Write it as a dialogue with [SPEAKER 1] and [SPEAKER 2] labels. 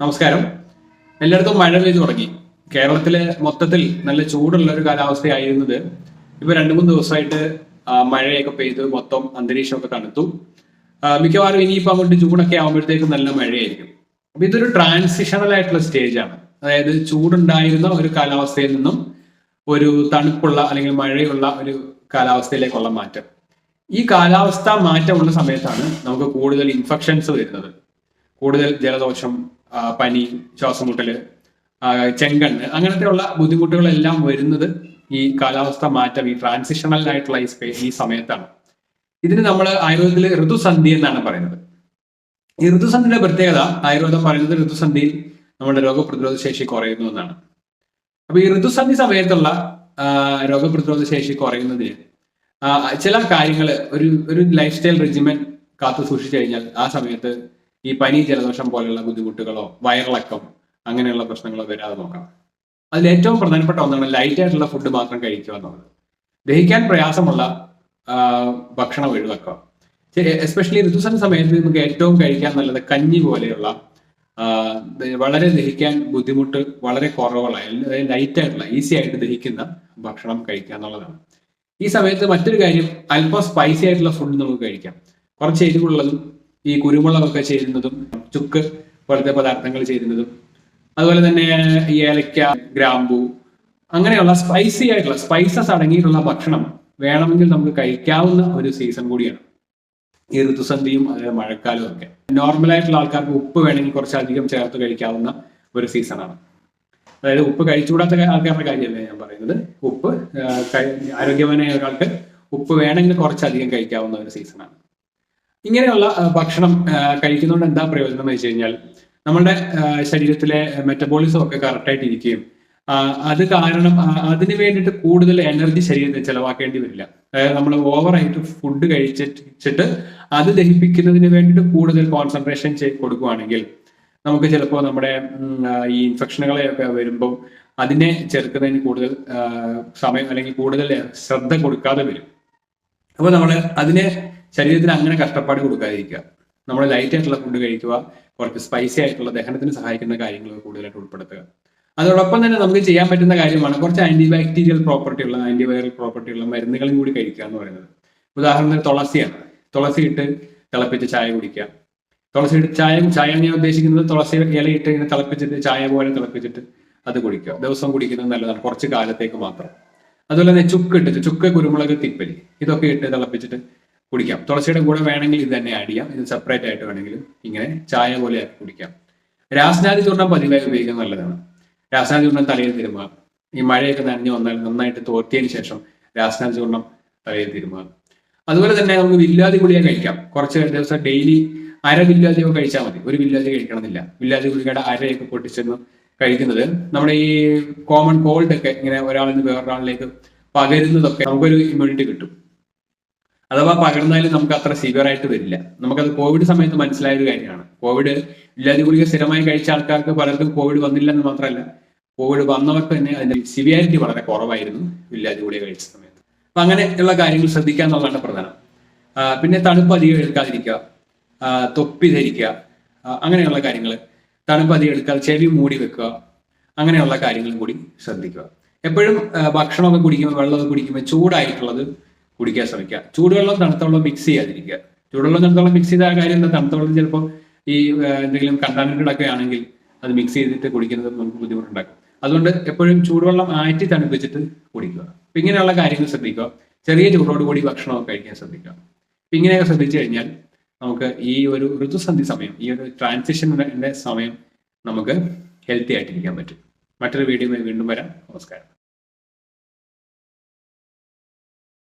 [SPEAKER 1] നമസ്കാരം. എല്ലായിടത്തും മഴ പെയ്തു തുടങ്ങി. കേരളത്തിലെ മൊത്തത്തിൽ നല്ല ചൂടുള്ള ഒരു കാലാവസ്ഥയായിരുന്നത് ഇപ്പൊ രണ്ടു മൂന്ന് ദിവസമായിട്ട് മഴയൊക്കെ പെയ്ത് മൊത്തം അന്തരീക്ഷമൊക്കെ തണുത്തു. മിക്കവാറും ഇനിയിപ്പോ അങ്ങോട്ട് ജൂണൊക്കെ ആകുമ്പോഴത്തേക്കും നല്ല മഴയായിരിക്കും. അപ്പൊ ഇതൊരു ട്രാൻസിഷണൽ ആയിട്ടുള്ള സ്റ്റേജാണ് അതായത് ചൂടുണ്ടായിരുന്ന ഒരു കാലാവസ്ഥയിൽ നിന്നും ഒരു തണുപ്പുള്ള അല്ലെങ്കിൽ മഴയുള്ള ഒരു കാലാവസ്ഥയിലേക്കുള്ള മാറ്റം. ഈ കാലാവസ്ഥ മാറ്റമുള്ള സമയത്താണ് നമുക്ക് കൂടുതൽ ഇൻഫെക്ഷൻസ് വരുന്നത്. കൂടുതൽ ജലദോഷം പനി ശ്വാസമുട്ടൽ ചെങ്കണ്ണ് അങ്ങനത്തെയുള്ള ബുദ്ധിമുട്ടുകളെല്ലാം വരുന്നത് ഈ കാലാവസ്ഥ മാറ്റം ഈ ട്രാൻസിഷണൽ ആയിട്ടുള്ള ഈ സ്പേ ഈ സമയത്താണ്. ഇതിന് നമ്മൾ ആയുർവേദത്തിൽ ഋതുസന്ധി എന്നാണ് പറയുന്നത്. ഈ ഋതുസന്ധിയുടെ പ്രത്യേകത ആയുർവേദം പറയുന്നത് ഋതുസന്ധിയിൽ നമ്മുടെ രോഗപ്രതിരോധ ശേഷി കുറയുന്നു എന്നാണ്. അപ്പൊ ഈ ഋതുസന്ധി സമയത്തുള്ള രോഗപ്രതിരോധ ശേഷി കുറയുന്നതിന് ചില കാര്യങ്ങൾ ഒരു ഒരു ലൈഫ് സ്റ്റൈൽ റെജിമെന്റ് കാത്തു സൂക്ഷിച്ചു കഴിഞ്ഞാൽ ആ സമയത്ത് ഈ പനി ജലദോഷം പോലെയുള്ള ബുദ്ധിമുട്ടുകളോ വയറിളക്കം അങ്ങനെയുള്ള പ്രശ്നങ്ങളോ വരാതെ നോക്കാം അതിൽ ഏറ്റവും പ്രധാനപ്പെട്ട ഒന്നാണ് ലൈറ്റ് ആയിട്ടുള്ള ഫുഡ് മാത്രം കഴിക്കുക എന്നുള്ളത്. ദഹിക്കാൻ പ്രയാസമുള്ള ഭക്ഷണം ഒഴിവാക്കുക. എസ്പെഷ്യലി ഋതുസന സമയത്ത് നമുക്ക് ഏറ്റവും കഴിക്കാൻ നല്ലത് കഞ്ഞി പോലെയുള്ള വളരെ ദഹിക്കാൻ ബുദ്ധിമുട്ട് വളരെ കുറവുള്ള ലൈറ്റ് ആയിട്ടുള്ള ഈസി ആയിട്ട് ദഹിക്കുന്ന ഭക്ഷണം കഴിക്കുക എന്നുള്ളതാണ്. ഈ സമയത്ത് മറ്റൊരു കാര്യം അല്പം സ്പൈസി ആയിട്ടുള്ള ഫുഡ് നമുക്ക് കഴിക്കാം. കുറച്ച് എരിവുള്ളതും ഈ കുരുമുളകൊക്കെ ചേരുന്നതും ചുക്ക് പോലത്തെ പദാർത്ഥങ്ങൾ ചേരുന്നതും. അതുപോലെ തന്നെ ഈ ഏലക്ക ഗ്രാമ്പു അങ്ങനെയുള്ള സ്പൈസി ആയിട്ടുള്ള സ്പൈസസ് അടങ്ങിയിട്ടുള്ള ഭക്ഷണം വേണമെങ്കിൽ നമുക്ക് കഴിക്കാവുന്ന ഒരു സീസൺ കൂടിയാണ്. ഈ ഋതുസന്ധിയും അതായത് മഴക്കാലവും ഒക്കെ. നോർമലായിട്ടുള്ള ആൾക്കാർക്ക് ഉപ്പ് വേണമെങ്കിൽ കുറച്ചധികം ചേർത്ത് കഴിക്കാവുന്ന ഒരു സീസണാണ് അതായത് ഉപ്പ് കഴിച്ചുകൂടാത്ത ആൾക്കാരുടെ കാര്യമല്ല ഞാൻ പറയുന്നത്? ഉപ്പ് ആരോഗ്യവാനായ ഒരാൾക്ക് ഉപ്പ് വേണമെങ്കിൽ കുറച്ചധികം കഴിക്കാവുന്ന ഒരു സീസണാണ് ഇങ്ങനെയുള്ള ഭക്ഷണം കഴിക്കുന്നതുകൊണ്ട് എന്താ പ്രയോജനം എന്ന് വെച്ച് കഴിഞ്ഞാൽ നമ്മുടെ ശരീരത്തിലെ മെറ്റബോളിസം ഒക്കെ കറക്റ്റായിട്ട് ഇരിക്കുകയും അത് കാരണം അതിന് വേണ്ടിയിട്ട് കൂടുതൽ എനർജി ശരീരത്തിൽ ചെലവാക്കേണ്ടി വരില്ല. അതായത് നമ്മൾ ഓവറായിട്ട് ഫുഡ് കഴിച്ചിട്ട് അത് ദഹിപ്പിക്കുന്നതിന് വേണ്ടിയിട്ട് കൂടുതൽ കോൺസെൻട്രേഷൻ ചെയ്ത് കൊടുക്കുകയാണെങ്കിൽ നമുക്ക് ചിലപ്പോൾ നമ്മുടെ ഈ ഇൻഫെക്ഷനുകളെയൊക്കെ വരുമ്പോൾ അതിനെ ചെറുക്കുന്നതിന് കൂടുതൽ സമയം അല്ലെങ്കിൽ കൂടുതൽ ശ്രദ്ധ കൊടുക്കാതെ വരും. അപ്പോൾ നമ്മൾ അതിനെ ശരീരത്തിന് അങ്ങനെ കഷ്ടപ്പാട് കൊടുക്കാതിരിക്കുക. നമ്മൾ ലൈറ്റ് ആയിട്ടുള്ള ഫുഡ് കഴിക്കുക കുറച്ച് സ്പൈസി ആയിട്ടുള്ള ദഹനത്തിന് സഹായിക്കുന്ന കാര്യങ്ങൾ കൂടുതലായിട്ട് ഉൾപ്പെടുത്തുക. അതോടൊപ്പം തന്നെ നമുക്ക് ചെയ്യാൻ പറ്റുന്ന കാര്യമാണ് കുറച്ച് ആന്റി ബാക്ടീരിയൽ പ്രോപ്പർട്ടി ഉള്ള ആന്റി വൈറൽ പ്രോപ്പർട്ടി ഉള്ള മരുന്നുകളും കൂടി കഴിക്കുക എന്ന് പറയുന്നത്. ഉദാഹരണത്തിന് തുളസിയാണ്. തുളസി ഇട്ട് തിളപ്പിച്ച് ചായ കുടിക്കുക. തുളസി ഇട്ട് ചായ ചായ ഞാൻ ഉദ്ദേശിക്കുന്നത് തുളസി ഇലയിട്ട് ഇങ്ങനെ തിളപ്പിച്ചിട്ട് ചായ പോലെ തിളപ്പിച്ചിട്ട് അത് കുടിക്കുക. ദിവസം കുടിക്കുന്നത് നല്ലതാണ് കുറച്ച് കാലത്തേക്ക് മാത്രം. അതുപോലെ തന്നെ ചുക്ക് ഇട്ടിട്ട് ചുക്ക് കുരുമുളക് തിപ്പലി ഇതൊക്കെ ഇട്ട് തിളപ്പിച്ചിട്ട് കുടിക്കാം. തുളസിയുടെ കൂടെ വേണമെങ്കിൽ ഇത് തന്നെ ആഡ് ചെയ്യാം. ഇത് സെപ്പറേറ്റ് ആയിട്ട് വേണമെങ്കിലും ഇങ്ങനെ ചായ പോലെ ആക്കി കുടിക്കാം. രാസനാദി ചൂർണം പതിവായി ഉപയോഗിക്കാൻ നല്ലതാണ്. രാസനാദി ചൂർണം തലയിൽ തിരുമുക ഈ മഴയൊക്കെ നനഞ്ഞു വന്നാൽ നന്നായിട്ട് തോറ്റിയതിന് ശേഷം രാസനാദി ചൂർണം തലയിൽ തിരുമുക അതുപോലെ തന്നെ നമുക്ക് വില്ലാതി ഗുളിക കഴിക്കാം. കുറച്ച് ദിവസം ഡെയിലി അര വില്ലാതിയൊക്കെ കഴിച്ചാൽ മതി. ഒരു വില്ലാതി കഴിക്കണമെന്നില്ല. വില്ലാതി ഗുളികയുടെ അരയൊക്കെ പൊട്ടിച്ചെന്ന് കഴിക്കുന്നത് നമ്മുടെ ഈ കോമൺ കോൾഡ് ഒക്കെ ഇങ്ങനെ ഒരാളിൽ നിന്ന് വേറൊരാളിലേക്ക് പകരുന്നതൊക്കെ നമുക്കൊരു ഇമ്മ്യൂണിറ്റി കിട്ടും. അഥവാ പകർന്നാലും നമുക്ക് അത്ര സിവിയർ ആയിട്ട് വരില്ല. നമുക്കത് കോവിഡ് സമയത്ത് മനസ്സിലായ ഒരു കാര്യമാണ്. കോവിഡ് ഇല്ലാതെ ഗുളിക സ്ഥിരമായി കഴിച്ച ആൾക്കാർക്ക് പലർക്കും കോവിഡ് വന്നില്ലെന്ന് മാത്രമല്ല കോവിഡ് വന്നവർക്ക് തന്നെ അതിന്റെ സിവിയാരിറ്റി വളരെ കുറവായിരുന്നു ഇല്ലാതെ ഗുളിക കഴിച്ച സമയത്ത്. അപ്പൊ അങ്ങനെയുള്ള കാര്യങ്ങൾ ശ്രദ്ധിക്കുക എന്നുള്ളതാണ് പ്രധാനം. പിന്നെ തണുപ്പ് അധികം എടുക്കാതിരിക്കുക തൊപ്പി ധരിക്കുക അങ്ങനെയുള്ള കാര്യങ്ങൾ തണുപ്പ് അധികം എടുക്കാതെ ചെവി മൂടി വെക്കുക അങ്ങനെയുള്ള കാര്യങ്ങളും കൂടി ശ്രദ്ധിക്കുക. എപ്പോഴും ഭക്ഷണമൊക്കെ കുടിക്കുമ്പോൾ വെള്ളമൊക്കെ കുടിക്കുമ്പോൾ ചൂടായിട്ടുള്ളത് കുടിക്കാൻ ശ്രമിക്കുക. ചൂടുവെള്ളം തണുത്ത വെള്ളം മിക്സ് ചെയ്യാതിരിക്കുക. ചൂടുവെള്ളം തണുത്ത വെള്ളം മിക്സ് ചെയ്ത കാര്യം എന്താ? തണുത്ത വെള്ളം ചിലപ്പോൾ ഈ എന്തെങ്കിലും കണ്ടാമിനേറ്റഡ് ഒക്കെ ആണെങ്കിൽ അത് മിക്സ് ചെയ്തിട്ട് കുടിക്കുന്നത് നമുക്ക് ബുദ്ധിമുട്ടുണ്ടാക്കും. അതുകൊണ്ട് എപ്പോഴും ചൂടുവെള്ളം ആറ്റി തണുപ്പിച്ചിട്ട് കുടിക്കുക. അപ്പം ഇങ്ങനെയുള്ള കാര്യങ്ങൾ ശ്രദ്ധിക്കുക. ചെറിയ ചൂടോട് കൂടി ഭക്ഷണമൊക്കെ കഴിക്കാൻ ശ്രദ്ധിക്കുക. അപ്പം ഇങ്ങനെയൊക്കെ ശ്രദ്ധിച്ചു കഴിഞ്ഞാൽ നമുക്ക് ഈ ഒരു ഋതുസന്ധി സമയം ഈ ഒരു ട്രാൻസിഷന്റെ സമയം നമുക്ക് ഹെൽത്തി ആയിട്ടിരിക്കാൻ പറ്റും. മറ്റൊരു വീഡിയോ വീണ്ടും വരാം. നമസ്കാരം.